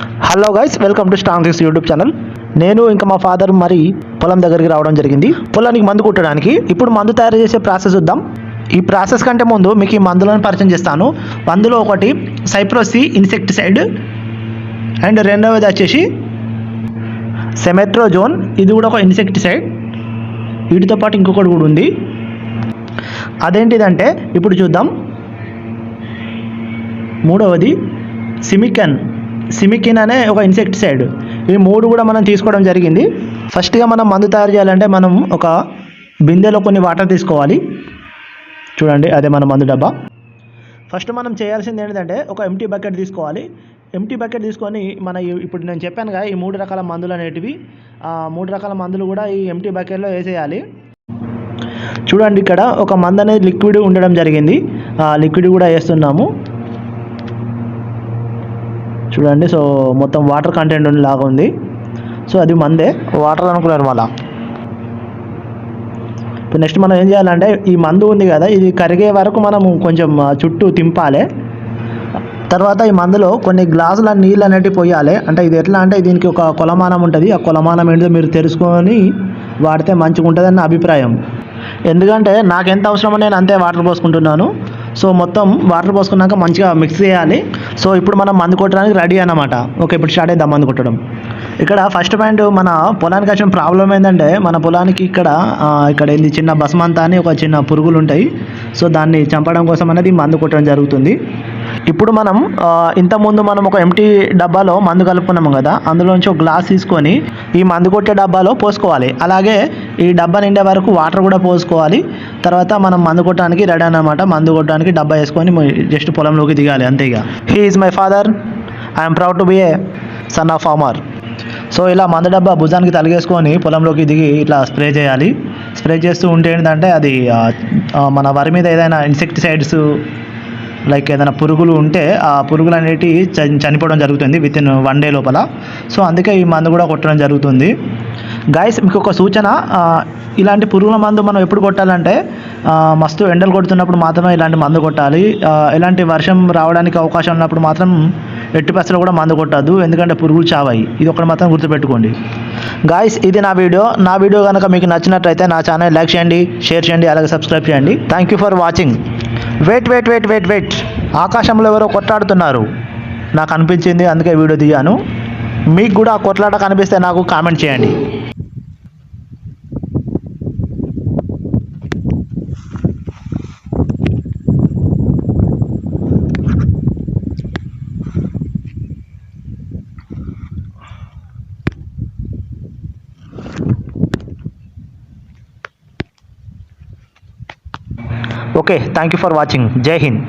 Hello guys welcome to strong six YouTube channel నేను ఇంకా మా ఫాదర్ మరి పొలం దగ్గరికి రావడం జరిగింది. పొలానికి మందు కుట్టడానికి ఇప్పుడు మందు తయారు చేసే ప్రాసెస్ చూద్దాం. ఈ ప్రాసెస్ కంటే ముందు మీకు ఈ మందులను పరిచయం చేస్తాను. మందులో ఒకటి సైప్రోసి ఇన్సెక్టిసైడ్ అండ్ రెండవది వచ్చేసి సెమెట్రోజోన్ ఇది కూడా ఒక ఇన్సెక్టిసైడ్ వీటితో పాటు ఇంకొకటి కూడా ఉంది. అదేంటిదంటే ఇప్పుడు చూద్దాం. మూడవది సిమికన్ సిమికిన్ అనే ఒక ఇన్సెక్టిసైడ్ ఈ మూడు కూడా మనం తీసుకోవడం జరిగింది. ఫస్ట్గా మనం మందు తయారు చేయాలంటే మనం ఒక బిందెలో కొన్ని వాటర్ తీసుకోవాలి. చూడండి అదే మన మందు డబ్బా. ఫస్ట్ మనం చేయాల్సింది ఏంటంటే ఒక ఎంటీ బకెట్ తీసుకోవాలి. ఎంటీ బకెట్ తీసుకొని మన ఇప్పుడు నేను చెప్పాను కదా ఈ మూడు రకాల మందులు అనేటివి. ఆ మూడు రకాల మందులు కూడా ఈ ఎంటీ బకెట్లో వేసేయాలి. చూడండి ఇక్కడ ఒక మందు అనేది లిక్విడ్ ఉండడం జరిగింది. ఆ లిక్విడ్ కూడా వేస్తున్నాము. చూడండి. సో మొత్తం వాటర్ కంటెంట్ లాగా ఉంది. సో అది మందే. వాటర్ అనుకున్నారు మళ్ళా. ఇప్పుడు నెక్స్ట్ మనం ఏం చేయాలంటే ఈ మందు ఉంది కదా ఇది కరిగే వరకు మనం కొంచెం చుట్టూ తింపాలి. తర్వాత ఈ మందులో కొన్ని గ్లాసుల నీళ్ళు అనేటివి పోయాలి. అంటే ఇది ఎట్లా అంటే దీనికి ఒక కొలమానం ఉంటుంది. ఆ కొలమానం ఏంటో మీరు తెలుసుకొని వాడితే మంచిగా ఉంటుందని నా అభిప్రాయం. ఎందుకంటే నాకు ఎంత అవసరమో నేను అంతే వాటర్ పోసుకుంటున్నాను. సో మొత్తం వాటర్ పోసుకున్నాక మంచిగా మిక్స్ చేయాలి. సో ఇప్పుడు మనం మందు కొట్టడానికి రెడీ అన్నమాట. ఓకే ఇప్పుడు స్టార్ట్ అయిద్దాం మందు కొట్టడం. ఇక్కడ ఫస్ట్ పాయింట్ మన పొలానికి వచ్చిన ప్రాబ్లం ఏంటంటే మన పొలానికి ఇక్కడ ఇక్కడ ఏంది చిన్న బసమంతా అని ఒక చిన్న పురుగులు ఉంటాయి. సో దాన్ని చంపడం కోసం అనేది మందు కొట్టడం జరుగుతుంది. ఇప్పుడు మనం ఇంతకుముందు మనం ఒక ఎంటీ డబ్బాలో మందు కలుపుకున్నాము కదా అందులోంచి ఒక గ్లాస్ తీసుకొని ఈ మందు కొట్టే డబ్బాలో పోసుకోవాలి. అలాగే ఈ డబ్బా నిండే వరకు వాటర్ కూడా పోసుకోవాలి. తర్వాత మనం మందు కొట్టడానికి రెడీ అన్నమాట. మందు కొట్టడానికి డబ్బా వేసుకొని జస్ట్ పొలంలోకి దిగాలి అంతే ఇక. He is my father I'm proud to be a son of farmer so ఇలా మందు డబ్బా భుజానికి తలిగేసుకొని పొలంలోకి దిగి ఇట్లా స్ప్రే చేయాలి. స్ప్రే చేస్తూ ఉంటే ఏంటంటే అది మన వరి మీద ఏదైనా ఇన్సెక్టిసైడ్స్ లైక్ ఏదైనా పురుగులు ఉంటే ఆ పురుగులు అనేటివి చనిపోవడం జరుగుతుంది విత్ ఇన్ వన్ డే లోపల. సో అందుకే ఈ మందు కూడా కొట్టడం జరుగుతుంది. గాయస్ మీకు ఒక సూచన ఇలాంటి పురుగుల మందు మనం ఎప్పుడు కొట్టాలంటే మస్తు ఎండలు కొడుతున్నప్పుడు మాత్రమే ఇలాంటి మందు కొట్టాలి. ఇలాంటి వర్షం రావడానికి అవకాశం ఉన్నప్పుడు మాత్రం ఎట్టి పరిస్థితుల్లో కూడా మందు కొట్టద్దు. ఎందుకంటే పురుగులు చావాయి ఇది ఒకటి మాత్రం గుర్తుపెట్టుకోండి. గాయస్ ఇది నా వీడియో. నా వీడియో కనుక మీకు నచ్చినట్లయితే నా ఛానల్ లైక్ చేయండి షేర్ చేయండి అలాగే సబ్స్క్రైబ్ చేయండి. Thank you for watching wait wait wait wait wait. ఆకాశంలో ఎవరో కొట్లాడుతున్నారు. నాకు అనిపించింది అందుకే వీడియో దిగాను. మీకు కూడా ఆ కొట్లాట కనిపిస్తే నాకు కామెంట్ చేయండి. Okay thank you for watching జై హింద్